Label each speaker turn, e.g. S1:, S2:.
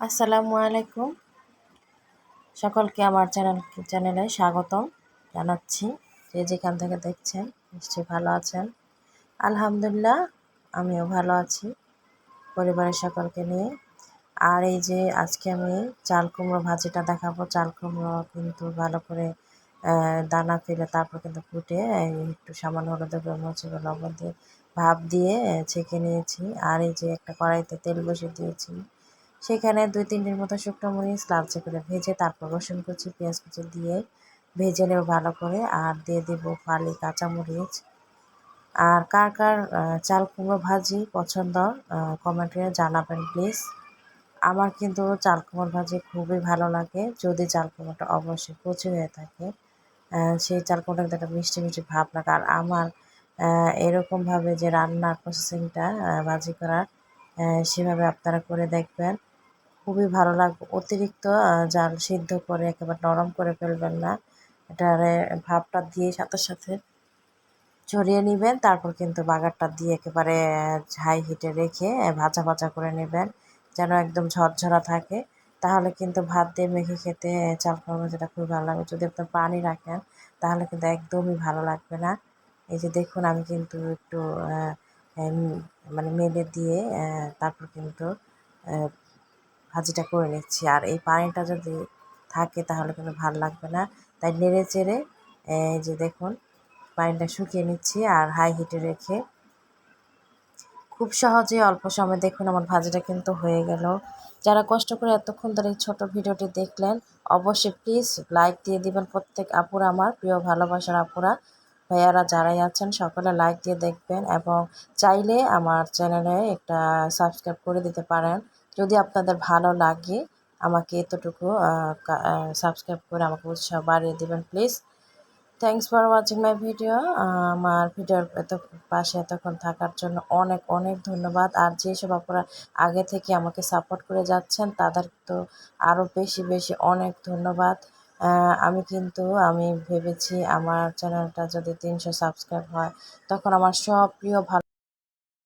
S1: আসসালামু আলাইকুম। সকলকে আমার চ্যানেল চ্যানেলে স্বাগতম জানাচ্ছি। যে যেখান থেকে দেখছেন, নিশ্চয়ই ভালো আছেন। আলহামদুলিল্লাহ, আমিও ভালো আছি পরিবারের সকলকে নিয়ে। আর এই যে আজকে আমি চাল কুমড়ো ভাজিটা দেখাবো। চাল কুমড়ো কিন্তু ভালো করে দানা ফেলে তারপর কিন্তু ফুটে একটু সামান্য হলুদের মরিচ লবণ দিয়ে ভাপ দিয়ে ছেঁকে নিয়েছি। আর এই যে একটা কড়াইতে তেল বসিয়ে দিয়েছি। সেখানে দুই তিনটির মতো শুকনো মরিচ, লালচে করে ভেজে তারপর রসুন কুচি, পেঁয়াজ কুচি দিয়ে ভেজে নেব ভালো করে। আর দিয়ে দেব ফালি কাঁচামরিচ আর কার কার চাল কুমড়ো ভাজি পছন্দ কমেন্টে জানাবেন প্লিজ আমার কিন্তু চাল কুমড়ো ভাজি খুবই ভালো লাগে। যদি চাল কুমড়োটা অবশ্যই কচি হয়ে থাকে সেই চাল কুমড়োটা একটা মিষ্টি মিষ্টি ভাব লাগে। আর আমার এরকমভাবে যে রান্নার প্রসেসিংটা ভাজি করার সেভাবে আপনারা করে দেখবেন। খুবই ভালো লাগবে। অতিরিক্ত জাল সিদ্ধ করে একেবারে নরম করে ফেলবেন না। এটারে ভাবটা দিয়ে সাথে সাথে ছড়িয়ে নেবেন। তারপর কিন্তু বাগারটা দিয়ে একেবারে হাই হিটে রেখে ভাজা ভাজা করে নেবেন। যেন একদম ঝরঝরা থাকে। তাহলে কিন্তু ভাত দিয়ে মেখে খেতে চাল কুমড়ো যেটা খুবই ভালো লাগবে। যদি আপনি পানি রাখেন, তাহলে কিন্তু একদমই ভালো লাগবে না। এই যে দেখুন, আমি কিন্তু একটু মানে মেলে দিয়ে তারপর কিন্তু ভাজিটা করে নিচ্ছি। আর এই পানিটা যদি থাকে তাহলে কিন্তু ভালো লাগবে না। তাই নেড়ে চেড়ে, এই যে দেখুন, পানিটা শুকিয়ে নিচ্ছি আর হাই হিটে রেখে খুব সহজে অল্প সময় দেখুন আমার ভাজিটা কিন্তু হয়ে গেল। যারা কষ্ট করে এতক্ষণ ধরে এই ছোটো ভিডিওটি দেখলেন, অবশ্যই প্লিজ লাইক দিয়ে দিবেন প্রত্যেক আপুরা আমার প্রিয় ভালোবাসার আপুরা। ভাইয়ারা যারাই আছেন, সকলে লাইক দিয়ে দেখবেন এবং চাইলে আমার চ্যানেলে একটা সাবস্ক্রাইব করে দিতে পারেন। যদি আপনাদের ভালো লাগে, আমাকে এতটুকু সাবস্ক্রাইব করে আমাকে উৎসাহ বাড়িয়ে দেবেন please thanks for watching my video আমার ভিডিওর এত, পাশে এতক্ষণ থাকার জন্য অনেক অনেক ধন্যবাদ। আর যেসব আপনারা আগে থেকে আমাকে সাপোর্ট করে যাচ্ছেন, তাদের তো আরও বেশি বেশি অনেক ধন্যবাদ। আমি কিন্তু, আমি ভেবেছি আমার চ্যানেলটা যদি তিনশো সাবস্ক্রাইব হয়, তখন আমার সব প্রিয় ভালো